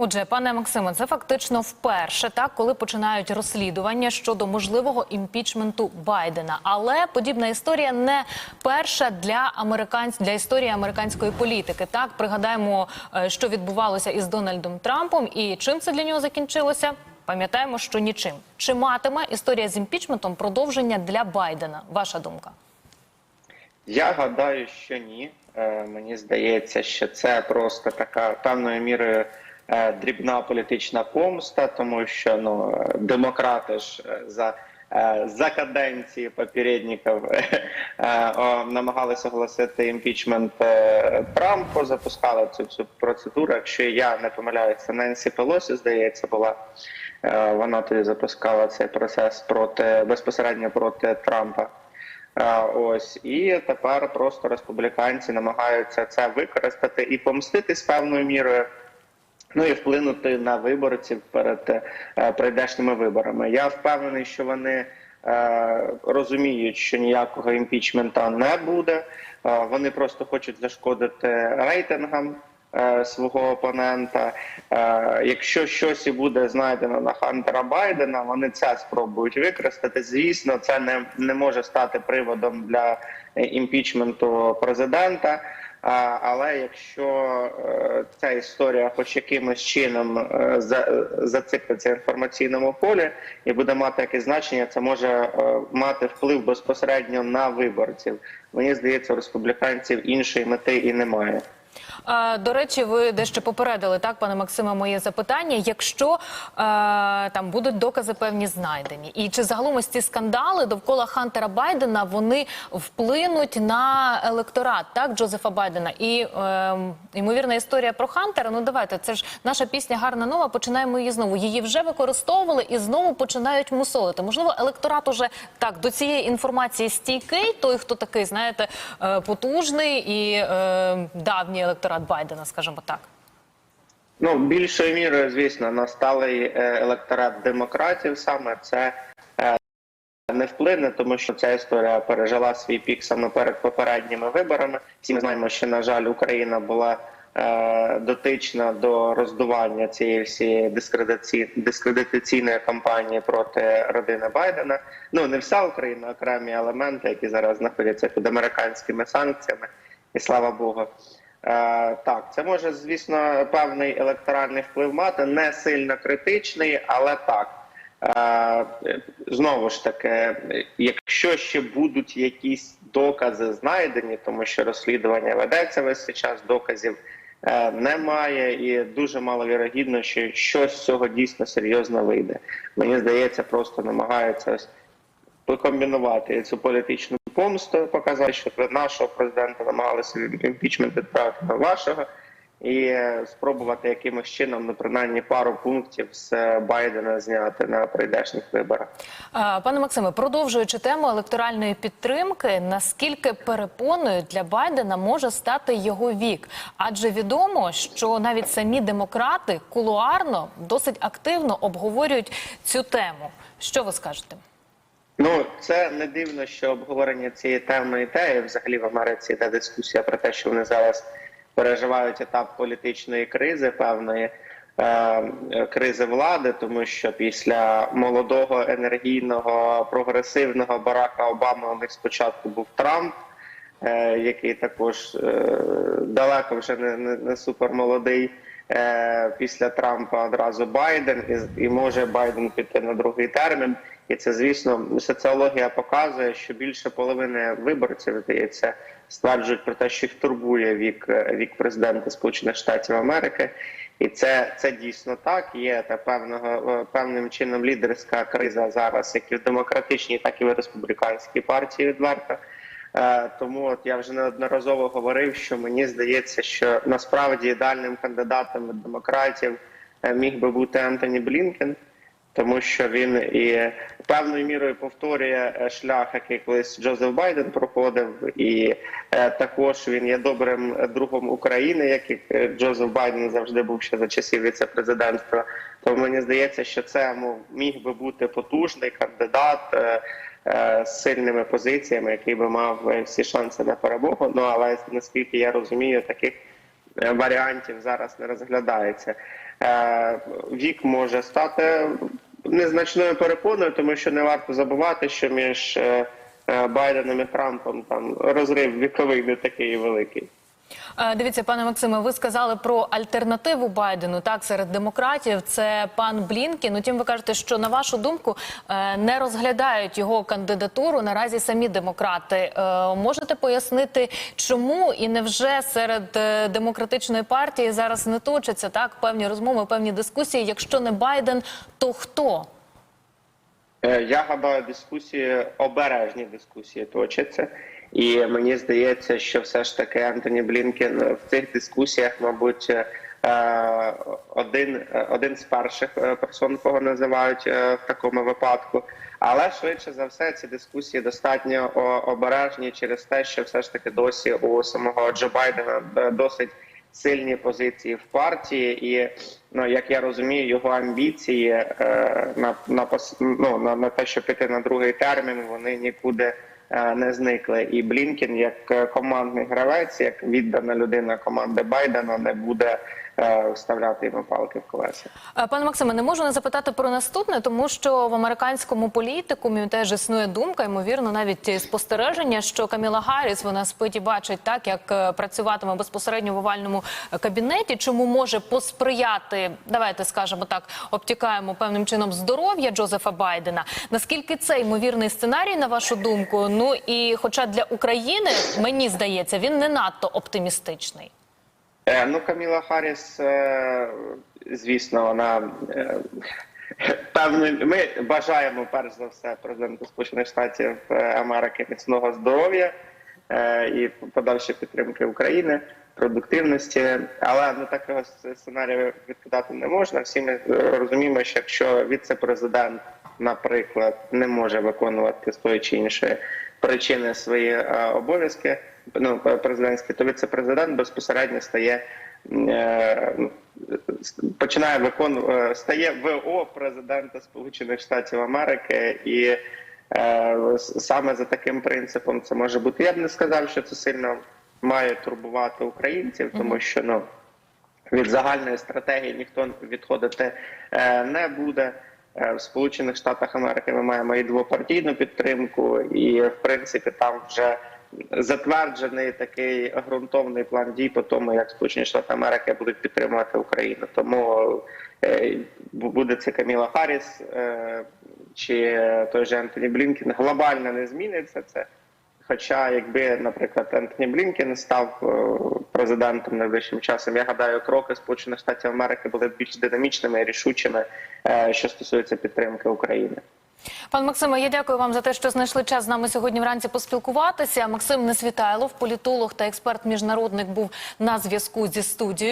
Отже, пане Максиме, це фактично вперше, так коли починають розслідування щодо можливого імпічменту Байдена. Але подібна історія не перша для американць для історії американської політики. Так пригадаємо, е, що відбувалося із Дональдом Трампом, і чим це для нього закінчилося. Пам'ятаємо, що нічим. Чи матиме історія з імпічментом продовження для Байдена? Ваша думка? Я гадаю, що ні. Е, Мені здається, що це просто така певною мірою дрібна політична помста, тому що ну е, демократи ж е, за. е, За каденції попередників е, намагалися оголосити імпічмент е, Трампу, запускали цю цю процедуру. Якщо я не помиляюся, Ненсі Пелосі, здається, була е, вона тоді запускала цей процес проти безпосередньо проти Трампа. Е, Ось і тепер просто республіканці намагаються це використати і помститись певною мірою. Ну і вплинути на виборців перед е, прийдешніми виборами. Я впевнений, що вони е, розуміють, що ніякого імпічмента не буде. Е, вони просто хочуть зашкодити рейтингам свого опонента. Якщо щось і буде знайдено на Хантера Байдена, вони це спробують використати. Звісно, це не, не може стати приводом для імпічменту президента. Але якщо е, ця історія хоч якимось чином е, зациклиться в інформаційному полі і буде мати якесь значення, це може е, мати вплив безпосередньо на виборців. Мені здається, у республіканців іншої мети і немає. Е, До речі, ви дещо попередили так, пане Максиме, моє запитання. Якщо е, там будуть докази певні знайдені, і чи загалом ось ці скандали довкола Хантера Байдена вони вплинуть на електорат, так Джозефа Байдена? І е, ймовірна історія про Хантера. Ну давайте, це ж наша пісня гарна нова. Починаємо її знову. Її вже використовували і знову починають мусолити. Можливо, електорат уже так до цієї інформації стійкий. Той, хто такий, знаєте, е, потужний і е, давній електорат Байдена, скажімо так. Ну, більшою мірою, звісно, на сталий е, електорат демократів саме це е, не вплине, тому що ця історія пережила свій пік саме перед попередніми виборами. Всі ми знаємо, що на жаль, Україна була е, дотична до роздування цієї всієї дискредиці... дискредитаційної кампанії проти родини Байдена. Ну не вся Україна, окремі елементи, які зараз знаходяться під американськими санкціями, і слава Богу. Е, так, це може, звісно, певний електоральний вплив мати, не сильно критичний, але так. Е, знову ж таки, якщо ще будуть якісь докази знайдені, тому що розслідування ведеться весь цей час, доказів е, немає, і дуже маловірогідно, що щось з цього дійсно серйозно вийде. Мені здається, просто намагаються ось покомбінувати цю політичну помсту, показати, що нашого президента намагалися імпічмент відправити на вашого, і е, спробувати якимось чином, ну принаймні пару пунктів з е, Байдена зняти на прийдешніх виборах. Пане Максиме, продовжуючи тему електоральної підтримки, наскільки перепоною для Байдена може стати його вік? Адже відомо, що навіть самі демократи кулуарно досить активно обговорюють цю тему. Що ви скажете? Це не дивно, що обговорення цієї теми йде. І Взагалі в Америці йде дискусія про те, що вони зараз переживають етап політичної кризи, певної е, кризи влади, тому що після молодого енергійного прогресивного Барака Обами у них спочатку був Трамп. е, Який також е, далеко вже не, не, не супермолодий. Е, Після Трампа одразу Байден, і, і може Байден піти на другий термін. І це, звісно, соціологія показує, що більше половини виборців здається стверджують про те, що їх турбує вік вік президента Сполучених Штатів Америки, і це це дійсно так. Є та певного певним чином лідерська криза зараз, як і в демократичній, так і в республіканській партії відверто. Е, Тому от я вже неодноразово говорив, що мені здається, що насправді ідеальним кандидатом від демократів е, міг би бути Ентоні Блінкен тому що він і певною мірою повторює е, шлях, який колись Джозеф Байден проходив, і е, також він є добрим другом України, як і е, Джозеф Байден завжди був ще за часів віце-президентства. Тому мені здається, що це міг би бути потужний кандидат. З сильними позиціями, який би мав всі шанси на перемогу. Ну але наскільки я розумію, таких варіантів зараз не розглядається. Е, Вік може стати незначною перепоною, тому що не варто забувати, що між е, Байденом і Трампом там розрив віковий не такий великий. Е, Дивіться, пане Максиме, ви сказали про альтернативу Байдену так серед демократів. Це пан Блінкін. Утім, ви кажете, що на вашу думку е, не розглядають його кандидатуру наразі самі демократи. Е, Можете пояснити, чому і невже серед демократичної партії зараз не точаться так певні розмови, певні дискусії? Якщо не Байден, то хто? Я гадаю, дискусії обережні дискусії точаться, і мені здається, що все ж таки Антоні Блінкен в цих дискусіях, мабуть, е, один, е, один з перших е, персон, кого називають в такому випадку. Але швидше за все ці дискусії достатньо обережні через те, що все ж таки досі у самого Джо Байдена досить сильні позиції в партії, і ну як я розумію, його амбіції на на ну, на, на те, щоб піти на другий термін, вони нікуди не зникли. І Блінкін, як е, командний гравець, як віддана людина команди Байдена, не буде е, вставляти йому палки в колеса. Е, Пане Максиме, не можу не запитати про наступне, тому що в американському політикумі теж існує думка, ймовірно, навіть спостереження, що Каміла Гарріс, вона спить і бачить так, як е, працюватиме безпосередньо в овальному е, кабінеті. Чому може посприяти, давайте скажемо так, обтікаємо певним чином здоров'я Джозефа Байдена. Наскільки це ймовірний сценарій, на вашу думку? Ну і хоча для України мені здається, він не надто оптимістичний. Е, Ну, Каміла Харріс, е, звісно, вона е, певно, ми бажаємо перш за все президенту Сполучених Штатів Америки міцного здоров'я і подальшої підтримки України, продуктивності. Але ну такого сценарію відкидати не можна. Всі ми розуміємо, що якщо віце-президент, наприклад, не може виконувати з тої чи іншої причини свої обов'язки, ну президентські, то віце-президент безпосередньо стає е, починає виконувати стає ВО президента Сполучених Штатів Америки, і е, саме за таким принципом це може бути. Я б не сказав, що це сильно має турбувати українців, тому що ну від загальної стратегії ніхто відходити е, не буде. Е, В Сполучених Штатах Америки ми маємо і двопартійну підтримку, і в принципі там вже затверджений такий ґрунтовний план дій по тому, як Сполучені Штати Америки будуть підтримувати Україну. Тому е, буде це Каміла Харріс е, чи той же Антоні Блінкен, глобально не зміниться це. Хоча, якби, наприклад, Ентоні Блінкен став е, президентом найближчим часом, я гадаю, кроки Сполучених Штатів Америки були більш динамічними і рішучими, що стосується підтримки України. Пан Максиме, я дякую вам за те, що знайшли час з нами сьогодні вранці поспілкуватися. Максим Несвітайлов, політолог та експерт міжнародник, був на зв'язку зі студією.